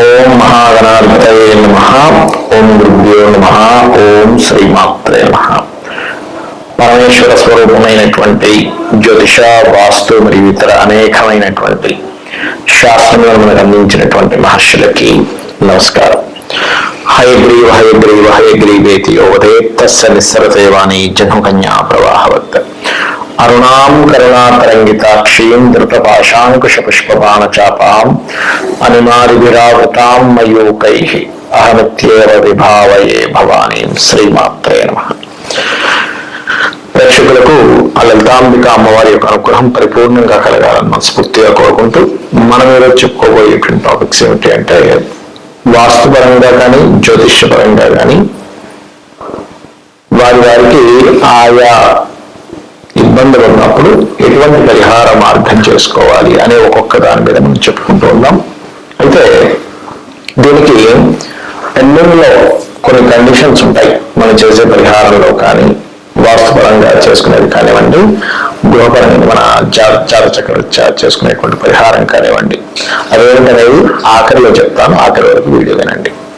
ఓం మహాగణాధిపతయే నమ ఓం గురుభ్యో నమ ఓం శ్రీమాత్రే నమ పరమేశ్వర స్వరూపమైనటువంటి జ్యోతిష వాస్తు మరియు ఇతర అనేకమైనటువంటి శాస్త్రములను మనకు అందించినటువంటి మహర్షులకి నమస్కారం హయగ్రీవ హయగ్రీవ హయగ్రీవేతి యోవదే తస్య నిస్సరసేవాణి జన్మకన్యా ప్రవాహవత్ అరుణాం కరుణాతరంగితాక్షీం ధృతపాశాంకుశ పుష్పబాణ మయూకై అహమిత్యేవ విభావయే భవానీ శ్రీమాత్రే నమ ప్రేక్షకులకు ఆ లలితాంబిక అమ్మవారి యొక్క అనుగ్రహం పరిపూర్ణంగా కలగాలని మనస్ఫూర్తిగా కోరుకుంటూ మనం ఈరోజు చెప్పుకోబోయేటువంటి టాపిక్స్ ఏమిటి అంటే వాస్తుపరంగా కానీ జ్యోతిష్యపరంగా కానీ వారి వారికి ఆయా ఇబ్బందులు ఉన్నప్పుడు ఎటువంటి పరిహార మార్గం చేసుకోవాలి అనే ఒక్కొక్క దాని మీద మనం చెప్పుకుంటూ ఉన్నాం. అయితే దీనికి పెళ్ళిలో కొన్ని కండిషన్స్ ఉంటాయి. మనం చేసే పరిహారంలో కానీ వాస్తుపరంగా చేసుకునేది కానివ్వండి గృహపరంగా మన జాత జాత చక్ర చేసుకునేటువంటి పరిహారం కానివ్వండి. అదేంటనేది ఆఖరిలో చెప్తాను. ఆఖరి వరకు వీడియో వినండి.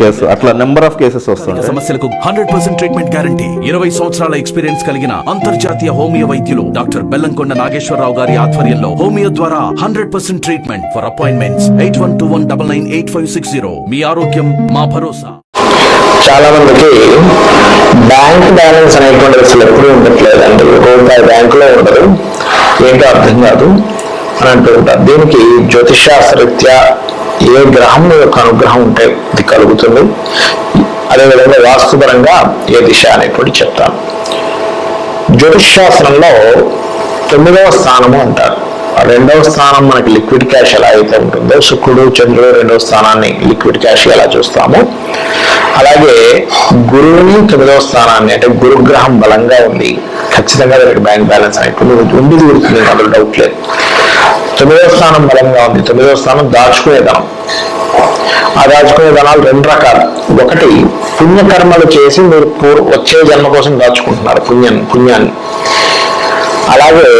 కేసు అట్లా నెంబర్ ఆఫ్ కేసెస్ సమస్యలకు హండ్రెడ్ పర్సెంట్ ట్రీట్మెంట్ గ్యారంటీ ఇరవై సంవత్సరాల ఎక్స్పీరియన్స్ కలిగిన అంతర్జాతీయ హోమియో వైద్యులు డాక్టర్ బెల్లంకొండ నాగేశ్వరరావు గారి ఆధ్వర్యంలో హోమియో ద్వారా hundred percent treatment for appointments eight one two one double nine eight five six zero మీ ఆరోగ్యం మా భరోసా. చాలా మందికి బ్యాంక్ బ్యాలెన్స్ అనేటువంటిది అసలు ఎప్పుడూ ఉండట్లేదండి రూపాయి బ్యాంకులో ఉండదు ఏంటో అర్థం కాదు. అని అంటూ ఉంటారు. దీనికి జ్యోతిషాస్త్రరీత్యా ఏ గ్రహం యొక్క అనుగ్రహం ఉంటే ఇది కలుగుతుంది. అదేవిధంగా వాస్తుపరంగా ఏ దిశ అనేటువంటి చెప్తాను. జ్యోతిష్ శాస్త్రంలో తొమ్మిదవ స్థానము అంటారు. ఆ రెండవ స్థానం మనకి లిక్విడ్ క్యాష్ ఎలా అయితే ఉంటుందో శుక్రుడు చంద్రుడు రెండవ స్థానాన్ని లిక్విడ్ క్యాష్ ఎలా చూస్తాము అలాగే గురువుని తొమ్మిదవ స్థానాన్ని అంటే గురుగ్రహం బలంగా ఉంది. ఖచ్చితంగా దానికి బ్యాంక్ బ్యాలెన్స్ అనేటువంటి ఉండి తీరుతుంది అందులో డౌట్ లేదు. తొమ్మిదవ స్థానం బలంగా ఉంది. తొమ్మిదవ స్థానం దాచుకునే ధనం. ఆ దాచుకునే ధనాలు రెండు రకాలు. ఒకటి పుణ్యకర్మలు చేసి మీరు పూర్ వచ్చే జన్మ కోసం దాచుకుంటున్నారు పుణ్యం పుణ్యాన్ని. అలాగే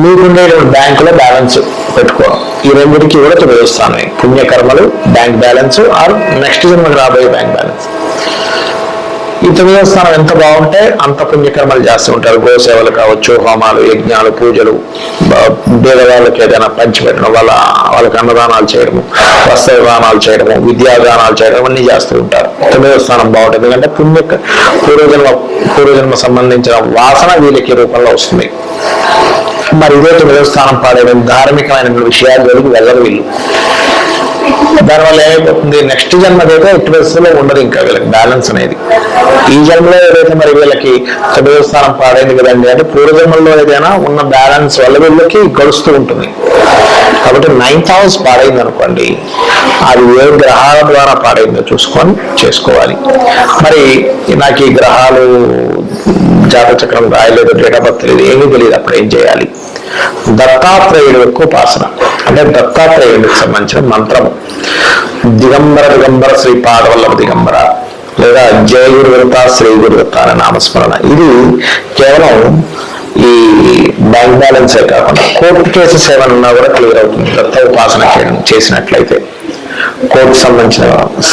మీకుండేటువంటి బ్యాంకులో బ్యాలెన్స్ పెట్టుకోవడం. ఈ రెండింటికి కూడా తొమ్మిదవ స్థానం పుణ్యకర్మలు బ్యాంక్ బ్యాలెన్స్ ఆర్ నెక్స్ట్ జన్మకి రాబోయే బ్యాంక్ బ్యాలెన్స్. తొమ్మిదవ స్థానం ఎంత బాగుంటే అంత పుణ్యకర్మలు చేస్తూ ఉంటారు. గోసేవలు కావచ్చు హోమాలు యజ్ఞాలు పూజలు బ- పేదవాళ్ళకి ఏదైనా పంచిపెట్టడం వాళ్ళ వాళ్ళకి అన్నదానాలు చేయడము వస్త్రదానాలు చేయడము విద్యాదానాలు చేయడం అన్ని చేస్తూ ఉంటారు. తొమ్మిదవ స్థానం బాగుంటుంది. ఎందుకంటే పుణ్య పూర్వజన్మ పూర్వజన్మ సంబంధించిన వాసన వీళ్ళకి రూపంలో వస్తుంది. మరి ఇదే తొమ్మిదవ స్థానం పాడేయడం ధార్మికమైన విషయాలు జోలికి వెళ్ళరు వీళ్ళు. దానివల్ల ఏమైపోతుంది? నెక్స్ట్ జన్మకైతే ఎట్టి పరిస్థితుల్లో ఉండదు ఇంకా వీళ్ళకి బ్యాలెన్స్ అనేది. ఈ జన్మలో ఏదైతే మరి వీళ్ళకి తొమ్మిదవ స్థానం పాడైంది కదండి అంటే పూర్వజన్మల్లో ఏదైనా ఉన్న బ్యాలెన్స్ వల్ల వీళ్ళకి గడుస్తూ ఉంటుంది. కాబట్టి నైన్త్ హౌస్ పాడైంది అనుకోండి అది ఏ గ్రహాల ద్వారా పాడైందో చూసుకొని చేసుకోవాలి. మరి నాకు ఈ గ్రహాలు జాతచక్రం రాయలేదు డేట్ ఆఫ్ బర్త్ లేదు ఏమీ తెలియదు అప్పుడు ఏం చేయాలి? దత్తాత్రేయుడు యొక్క ఉపాసన. అంటే దత్తాత్రేయుడికి సంబంధించిన మంత్రము దిగంబర దిగంబర శ్రీ పాదవల్లభ దిగంబర. లేదా జయ గురువృత శ్రీ గురువృత అనే నామస్మరణ. ఇది కేవలం ఈ బ్యాంక్ బ్యాలెన్సే కాకుండా కోర్టు కేసెస్ ఏమన్నా కూడా క్లియర్ అవుతుంది. దత్త ఉపాసన చేసినట్లయితే కోర్టు సంబంధించిన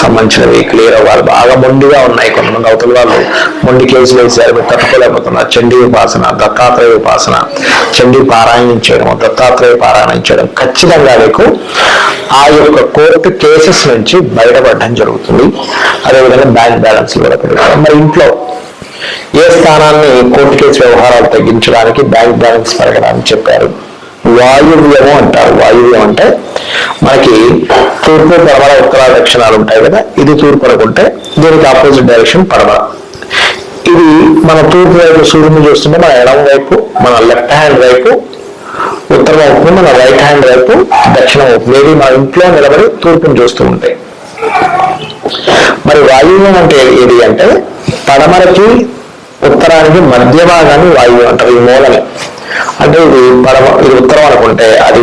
సంబంధించినవి క్లియర్ అవ్వాలి. బాగా మొండిగా ఉన్నాయి కొంతమంది అవతల వాళ్ళు. మొండి కేసులు వేసారు మీరు తట్టుకోలేకపోతున్నారు. చండీ ఉపాసన దత్తాత్రేయ ఉపాసన చండీ పారాయణం చేయడం దత్తాత్రేయ పారాయణం చేయడం ఖచ్చితంగా మీకు ఆ యొక్క కోర్టు కేసెస్ నుంచి బయటపడడం జరుగుతుంది. అదేవిధంగా బ్యాంక్ బ్యాలెన్స్ కూడా పెరుగుతాయి మరి ఇంట్లో ఏ స్థానాన్ని కోర్టు కేసు వ్యవహారాలు తగ్గించడానికి బ్యాంక్ బ్యాలెన్స్ పెరగడానికి చెప్పారు? వాయువ్యము అంటారు. వాయువ్యం అంటే మనకి తూర్పు పడమర ఉత్తర దక్షిణాలు ఉంటాయి కదా ఇది తూర్పు అనుకుంటే దీనికి ఆపోజిట్ డైరెక్షన్ పడమర. ఇది మన తూర్పు వైపు సూర్యుని చూస్తుంటే మన ఎడం వైపు మన లెఫ్ట్ హ్యాండ్ వైపు ఉత్తర వైపు మన రైట్ హ్యాండ్ వైపు దక్షిణం వైపు. మేబీ మన ఇంట్లో నిలబడి తూర్పుని చూస్తూ ఉంటాయి మరి వాయువ్యం అంటే ఏది అంటే పడమరకి ఉత్తరానికి మధ్య భాగాన్ని వాయువు అంటారు ఈ మూలని. అంటే ఇది పడమ ఇది ఉత్తరం అనుకుంటే అది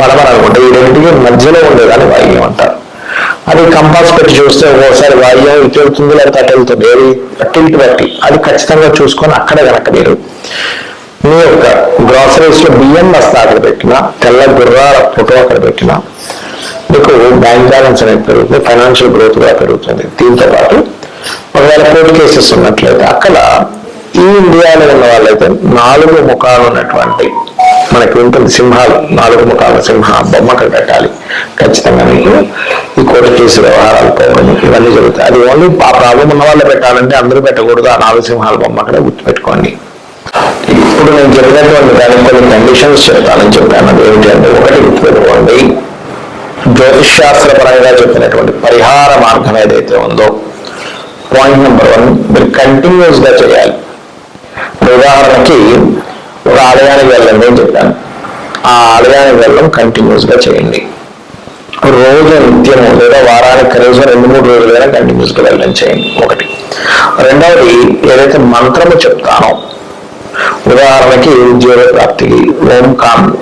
పడమర అనుకుంటే ఈ రెండింటికి మధ్యలో ఉండేదాన్ని వాయువ్యం అది కంపాస్ పెట్టి చూస్తే ఒక్కోసారి వాయువు ఇటు వెళ్తుంది లేకపోతే అటు వెళ్తుంది ఏది టిల్ట్ బట్టి అది ఖచ్చితంగా చూసుకొని అక్కడే కనుక మీరు మీ యొక్క గ్రాసరీస్లో బియ్యం బస్తా అక్కడ పెట్టిన తెల్ల గుర్రాల ఫోటో అక్కడ పెట్టిన మీకు బ్యాంక్ బ్యాలెన్స్ అనేది పెరుగుతుంది ఫైనాన్షియల్ గ్రోత్ కూడా పెరుగుతుంది. దీంతో పాటు ఒకవేళ కోర్టు కేసెస్ ఉన్నట్లయితే అక్కడ ఈ ఇండియాలో ఉన్న వాళ్ళైతే నాలుగు ముఖాలు ఉన్నటువంటి మనకి ఉంటుంది సింహాలు నాలుగు ముఖాల సింహ బొమ్మకు కట్టాలి పెట్టాలి. ఖచ్చితంగా మీకు ఈ కోర్టు కేసు వ్యవహారాలు పోవడం ఇవన్నీ జరుగుతాయి. అది ఓన్లీ ఆ ప్రాబ్లం ఉన్న వాళ్ళు పెట్టాలంటే అందరూ పెట్టకూడదు. ఆ నాలుగు సింహాల బొమ్మ అక్కడ గుర్తుపెట్టుకోండి. ఇప్పుడు నేను చెప్పినటువంటి దానికి కొన్ని కండిషన్స్ చెప్తానని చెప్పాను. అది ఏంటి అంటే ఒకటి గుర్తుపెట్టుకోండి. జ్యోతిష్ శాస్త్ర పరంగా చెప్పినటువంటి పరిహార మార్గం ఏదైతే ఉందో పాయింట్ నెంబర్ వన్ మీరు కంటిన్యూస్గా చేయాలి. ఉదాహరణకి ఒక ఆలయానికి వెళ్ళండి అని చెప్పాను. ఆ ఆలయానికి వెళ్ళడం కంటిన్యూస్గా చేయండి. రోజు నిత్యము లేదా వారానికి కనీసం రెండు మూడు రోజులైనా కంటిన్యూస్ కంటిన్యూస్గా వెళ్ళడం చేయండి. ఒకటి. రెండవది ఏదైతే మంత్రము చెప్తానో ఉదాహరణకి ఉద్యోగ ప్రాప్తికి ఓం కామ్.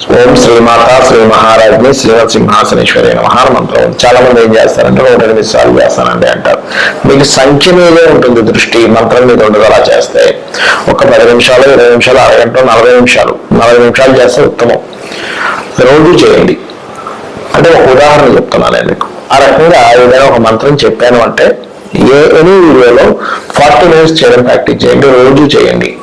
ఓం శ్రీమాత శ్రీ మహారాజ్ని శ్రీమత్ సింహాసనేశ్వరి మహామంత్రం చాలా మంది ఏం చేస్తారంటే నూట ఎనిమిది సార్లు చేస్తానండి అంటారు. మీకు సంఖ్య మీదే ఉంటుంది దృష్టి మంత్రం మీద ఉండదు అలా చేస్తే. ఒక పది నిమిషాలు ఇరవై నిమిషాలు అరగంట నలభై నిమిషాలు. నలభై నిమిషాలు చేస్తే ఉత్తమం. రోజు చేయండి. అంటే ఒక ఉదాహరణ చెప్తున్నాను నేను మీకు. ఆ రకంగా ఏదైనా ఒక మంత్రం చెప్పాను అంటే ఏ ఎనీ వీడియోలో ఫార్టీ మినిట్స్ చేయడం ప్రాక్టీస్ చేయండి రోజు చేయండి.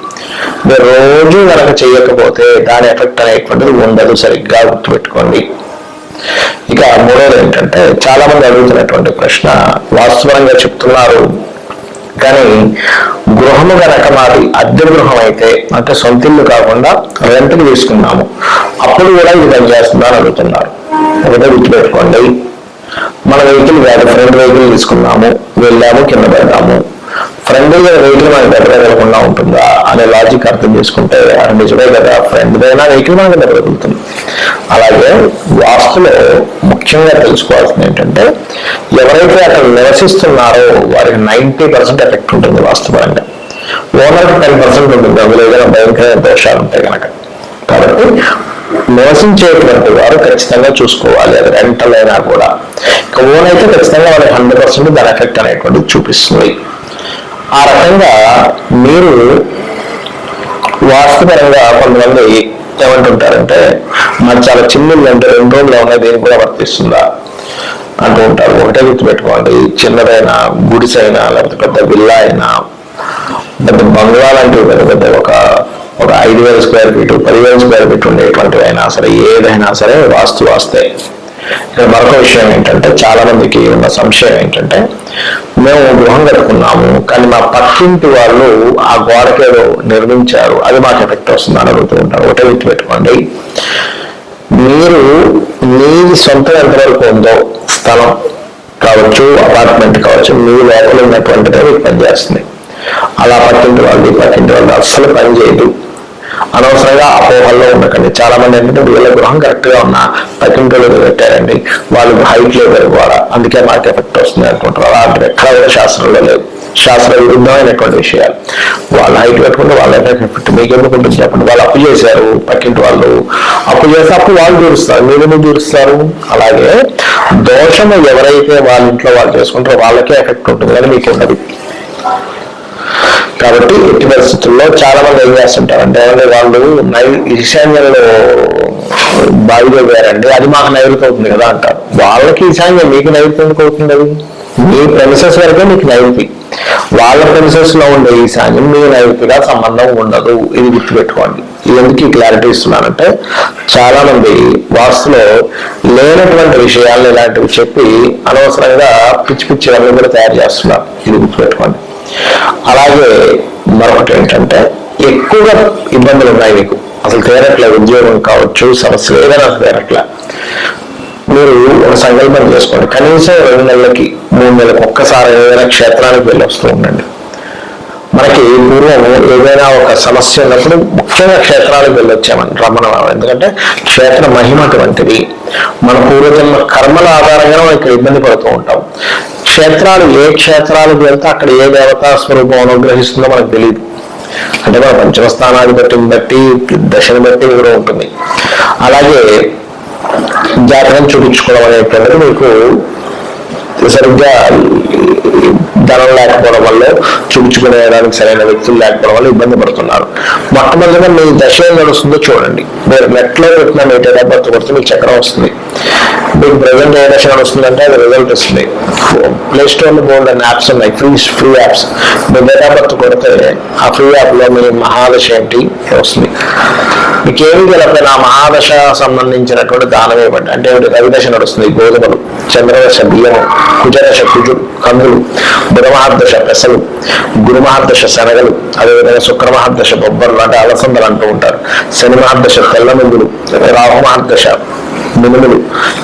రోజు కనుక చేయకపోతే దాని ఎఫెక్ట్ అనేటువంటిది ఉండదు సరిగ్గా గుర్తుపెట్టుకోండి. ఇక మూడోది ఏంటంటే చాలా మంది అడుగుతున్నటువంటి ప్రశ్న వాస్తవంగా చెప్తున్నారు. కానీ గృహము గనక మాది అద్దె గృహం అయితే అంటే సొంత ఇల్లు కాకుండా రెంట్కి తీసుకున్నాము. అప్పుడు కూడా ఇది పనిచేస్తుందని అడుగుతున్నారు. ఒకటే గుర్తుపెట్టుకోండి. మన వెహికల్ కాదు ఫ్రెండ్ వెహికల్ తీసుకున్నాము. వెళ్ళాము కింద పడ్డాము. ఫ్రెండ్గా వెహికల్ మనకి దగ్గర వెళ్ళకుండా ఉంటుందా అనే లాజిక్ అర్థం చేసుకుంటే అది నిజమే కదా ఫ్రెండ్ వెహికల్ మనకి దగ్గర తగులుతుంది అలాగే వాస్తులో ముఖ్యంగా తెలుసుకోవాల్సింది ఏంటంటే ఎవరైతే అక్కడ నివసిస్తున్నారో వారికి నైంటీ పర్సెంట్ ఎఫెక్ట్ ఉంటుంది వాస్తుపరంగా ఓనర్కి టెన్ పర్సెంట్ ఉంటుంది అందులో ఏదైనా భయంకరమైన దోషాలు ఉంటాయి కనుక కాబట్టి నివసించేటువంటి వారు ఖచ్చితంగా చూసుకోవాలి అది రెంటల్ అయినా కూడా. ఇక ఓన్ అయితే ఖచ్చితంగా వాళ్ళకి హండ్రెడ్ పర్సెంట్ దాని ఎఫెక్ట్ అనేటువంటిది చూపిస్తుంది. ఆ రకంగా మీరు వాస్తుపరంగా కొంతమంది ఏమంటుంటారంటే మరి చాలా చిన్న ఇల్లు అంటే రెండు రోజులు ఉన్నాయి దీనికి కూడా వర్తిస్తుందా? అంటూ ఉంటారు. ఒకటే గుర్తుపెట్టుకోండి చిన్నదైనా గుడిసైనా లేకపోతే పెద్ద విల్లా అయినా పెద్ద బంగ్లా లాంటివి పెద్ద పెద్ద ఒక ఒక ఐదు వేల స్క్వేర్ ఫీట్ పదివేల స్క్వేర్ ఫీట్ ఉండేటువంటివి అయినా సరే ఏదైనా సరే వాస్తు వాస్తే. మరొక విషయం ఏంటంటే చాలా మందికి ఉన్న సంశయం ఏంటంటే మేము గృహం కట్టుకున్నాము కానీ మా పక్కింటి వాళ్ళు ఆ గోడకేదో నిర్మించారు అది మాకు ఎఫెక్ట్ వస్తుందని అడుగుతూ ఉంటారు. ఒకటే గుర్తు పెట్టుకోండి. మీరు మీ సొంతం ఎంతవరకు ఉందో స్థలం కావచ్చు అపార్ట్మెంట్ కావచ్చు మీ లోపల ఉన్నటువంటిదే మీకు పనిచేస్తుంది. అలా పక్కింటి వాళ్ళు ఈ పక్కింటి వాళ్ళు అస్సలు పనిచేయదు అనవసరంగా అపోహల్లో ఉండకండి. చాలా మంది ఏంటంటే వీళ్ళ గృహం కరెక్ట్గా ఉన్న పక్కింటి పెట్టారండి? వాళ్ళు హైట్ లేదు కూడా అందుకే మాకు ఎఫెక్ట్ వస్తుంది అనుకుంటారు. అలాంటివి ఎక్కడ శాస్త్రంలో లేదు. శాస్త్ర విరుద్ధమైనటువంటి విషయాలు. వాళ్ళ హైట్ పెట్టుకుంటే వాళ్ళ ఎఫెక్ట్ మీకు ఎందుకు ఉంటుంది చెప్పండి? వాళ్ళు అప్పు చేశారు పక్కింటి వాళ్ళు. అప్పు చేస్తే అప్పు వాళ్ళు తీరుస్తారు. మీరు తీరుస్తారు? అలాగే దోషము ఎవరైతే వాళ్ళ ఇంట్లో వాళ్ళు చేసుకుంటారో వాళ్ళకే ఎఫెక్ట్ ఉంటుంది. కానీ మీకు ఉండదు కాబట్టి ఎట్టి పరిస్థితుల్లో చాలా మంది ఏం చేస్తుంటారు? అంటే ఏమంటే వాళ్ళు ఈశాన్యంలో బావిలో పోయారండి అది మాకు నైరుతి అవుతుంది కదా అంటారు. వాళ్ళకి ఈశాన్యం మీకు నైరుతి ఎందుకు అవుతుంది అది? మీ ప్రెమిసెస్ వరకే మీకు నైరుతి. వాళ్ళ ప్రెమిసెస్లో ఉండే ఈశాన్యం మీ నైరుతిగా సంబంధం ఉండదు. ఇది గుర్తుపెట్టుకోండి. ఇది ఎందుకు ఈ క్లారిటీ ఇస్తున్నానంటే చాలా మంది వాస్తులో లేనటువంటి విషయాలు ఇలాంటివి చెప్పి అనవసరంగా పిచ్చి పిచ్చి అన్ని కూడా తయారు చేస్తున్నారు. ఇది గుర్తుపెట్టుకోండి. అలాగే మరొకటి ఏంటంటే ఎక్కువగా ఇబ్బందులు ఉన్నాయి మీకు. అసలు తీరట్లే ఉద్యోగం కావచ్చు సమస్యలు ఏదైనా అసలు తీరట్లే. మీరు ఒక సంకల్పం చేసుకోండి. కనీసం రెండు నెలలకి మూడు నెలలకు ఒక్కసారి ఏదైనా క్షేత్రానికి వెళ్ళి వస్తూ ఉండండి. మనకి పూర్వం ఏదైనా ఒక సమస్య ఉన్నప్పుడు ముఖ్యంగా క్షేత్రాలకు వెళ్ళొచ్చామని రమణ ఎందుకంటే క్షేత్ర మహిమ అటువంటిది. మన పూర్వజన్మ కర్మల ఆధారంగా మనం ఇక్కడ ఇబ్బంది పడుతూ ఉంటాం. క్షేత్రాలు ఏ క్షేత్రాలకు వెళ్తే అక్కడ ఏ దేవతా స్వరూపం అనుగ్రహిస్తుందో మనకు తెలియదు అంటే మన పంచమ స్థానాధిపతిని బట్టి దశని బట్టి కూడా ఉంటుంది. అలాగే జాతకం చూపించుకోవడం అనేటువంటిది మీకు సరిగ్గా ధనం లేకపోవడం వల్ల చూపించుకునేదానికి సరైన వ్యక్తులు లేకపోవడం వల్ల ఇబ్బంది పడుతున్నారు. మొట్టమొదటిగా మీ దశ ఏం నడుస్తుందో చూడండి. మీరు నెట్లో పెట్టిన మీ డేట్ ఆఫ్ బర్త్ కొడితే మీకు చక్రం వస్తుంది. మీకు ప్రజెంట్ ఏ దశ నడుస్తుందంటే అది రిజల్ట్ వస్తుంది. ప్లే స్టోర్లో బోల్డ్ అని యాప్స్ ఉన్నాయి. ఫ్రీ ఫ్రీ యాప్స్ మీ డేట్ ఆఫ్ బర్త్ కొడితే ఆ ఫ్రీ యాప్లో మీ మహాదశ ఏంటి? వస్తుంది. మీకు ఏమి తెలియకపోయినా ఆ మహాదశ సంబంధించినటువంటి దానం ఇవ్వండి అంటే రవిదశ నడుస్తుంది. గోధుమలు చంద్రదశ బియ్యము కుజదశ కుజు కందులు బుధమహర్దశ పెసలు గురుమహర్దశ శనగలు అదేవిధంగా శుక్రమహర్దశ బొబ్బర్లు అంటే అలసందలు అంటూ ఉంటారు. శని మహర్దశ తెల్ల ముందులు రాహు మినుములు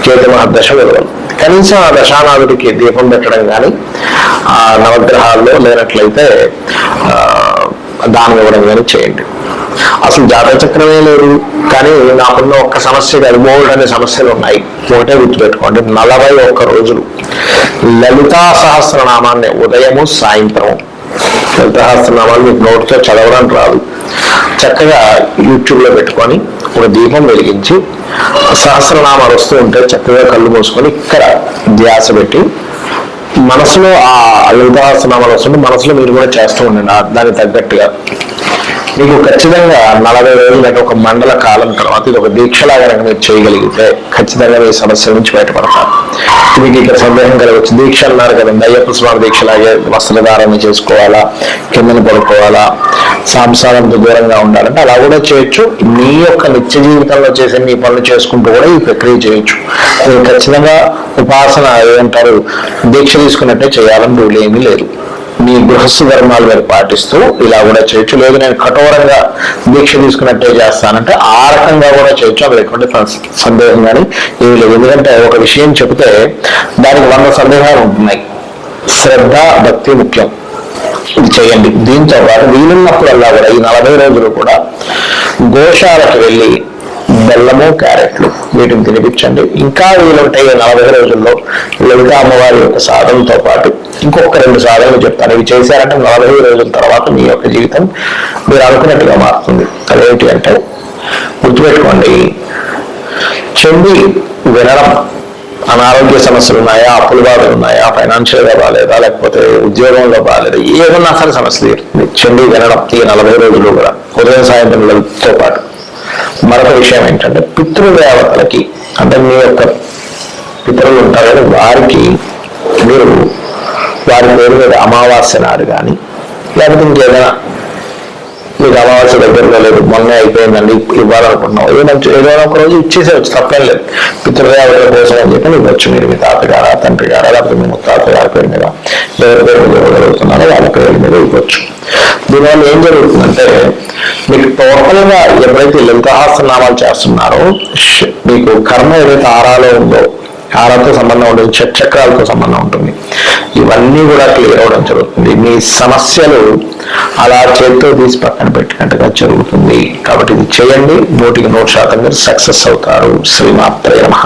కేతు మహర్దశ విలువలు. కనీసం ఆ దశానాథుడికి దీపం పెట్టడం కానీ ఆ నవగ్రహాల్లో లేనట్లయితే ఆ, దానం ఇవ్వడం కానీ చేయండి. అసలు జాతక చక్రమే లేదు కానీ నాకున్న ఒక్క సమస్య కాదు అనే సమస్యలు ఉన్నాయి. ఒకటే గుర్తుపెట్టుకోండి నలభై ఒక్క రోజులు లలితా సహస్రనామాన్ని ఉదయము సాయంత్రం లలితా మీకు నోటితో చదవడానికి రాదు. చక్కగా యూట్యూబ్లో పెట్టుకొని ఒక దీపం వెలిగించి సహస్రనామాలు వస్తూ ఉంటే చక్కగా కళ్ళు మూసుకొని ఇక్కడ ధ్యాస పెట్టి మనసులో ఆ లలితా వస్తుంటే మనసులో మీరు కూడా చేస్తూ ఉండండి. దానికి తగ్గట్టుగా మీకు ఖచ్చితంగా నలభై రోజులు అంటే ఒక మండల కాలం తర్వాత ఇది ఒక దీక్షలాగా కనుక మీరు చేయగలిగితే ఖచ్చితంగా మీ సమస్య నుంచి బయటపడతారు. మీకు ఇక్కడ సందేహం కలగవచ్చు దీక్ష అన్నారు కదండి అయ్యప్ప స్వామి దీక్షలాగే వస్త్రధారణ చేసుకోవాలా కిందన పడుకోవాలా సాంసారంతో దూరంగా ఉండాలంటే అలా కూడా చేయొచ్చు. మీ యొక్క నిత్య జీవితంలో చేసే మీ పనులు చేసుకుంటూ కూడా ఈ ప్రక్రియ చేయొచ్చు. మీరు ఖచ్చితంగా ఉపాసన ఏమంటారు? దీక్ష తీసుకున్నట్టే చేయాలని రూల్ ఏమీ లేదు. మీ గృహస్థ ధర్మాలు మీరు పాటిస్తూ ఇలా కూడా చేయొచ్చు. లేదు నేను కఠోరంగా దీక్ష తీసుకున్నట్టే చేస్తానంటే ఆ రకంగా కూడా చేయొచ్చు. అక్కడ ఎటువంటి సందేహం కానీ ఏమి లేదు. ఎందుకంటే ఒక విషయం చెబితే దానికి వంద సందేహాలు ఉంటున్నాయి. శ్రద్ధ భక్తి ముఖ్యం. ఇది చేయండి. దీంతో పాటు వీలున్నప్పుడల్లా కూడా ఈ నలభై రోజులు కూడా గోశాలకు వెళ్ళి బెల్లము క్యారెట్లు. వీటిని తినిపించండి. ఇంకా వీలుంటే నలభై రోజుల్లో లలితా అమ్మవారి యొక్క సాధనతో పాటు. ఇంకొక రెండు సాధనలు చెప్తాను. ఇవి చేశారంటే నలభై రోజుల తర్వాత మీ యొక్క జీవితం మీరు అనుకున్నట్టుగా మారుతుంది. అదేంటి అంటే గుర్తుపెట్టుకోండి చెంది వినడం అనారోగ్య సమస్యలు ఉన్నాయా అప్పులు బాధలు ఉన్నాయా ఫైనాన్షియల్గా బాగాలేదా లేకపోతే ఉద్యోగంలో బాగాలేదా ఏమన్నా సరే సమస్య తీరుతుంది చెండి వినడం ఈ నలభై రోజులు కూడా. ఉదయం సాయంత్రంతో పాటు. మరొక విషయం ఏంటంటే పితృదేవతలకి అంటే మీ యొక్క పితరులు ఉంటారు కానీ వారికి మీరు వారి పేరు మీద అమావాస్య నాడు కానీ లేకపోతే ఇంకేదైనా మీకు అమావాస్య దగ్గరగా లేదు మొన్న అయిపోయిందండి ఇవ్వాలనుకుంటున్నాం ఏదైనా ఏదైనా ఒక రోజు ఇచ్చేసేవచ్చు తప్పేం లేదు. పితృదేవతల కోసం అని చెప్పి ఇవ్వచ్చు మీరు మీ తాతగారా తండ్రి గారా లేకపోతే మీ ముత్తాత గారి పేరు మీద ఎవరి పేరు మీద ఇవ్వగలుగుతున్నారో వాళ్ళ పేరు మీద ఇవ్వచ్చు. దీనివల్ల ఏం జరుగుతుందంటే మీకు టోటల్గా ఎప్పుడైతే లింగహాసనామాలు చేస్తున్నారో మీకు కర్మ ఏదైతే ఆరాలో ఉందో ఆరాతో సంబంధం ఉంటుంది చక్రాలతో సంబంధం ఉంటుంది ఇవన్నీ కూడా క్లియర్ అవడం జరుగుతుంది. మీ సమస్యలు అలా చేతితో తీసి పక్కన పెట్టినట్టుగా జరుగుతుంది. కాబట్టి ఇది చేయండి. నూటికి నూరు శాతం మీరు సక్సెస్ అవుతారు. శ్రీమాత్రే నమః.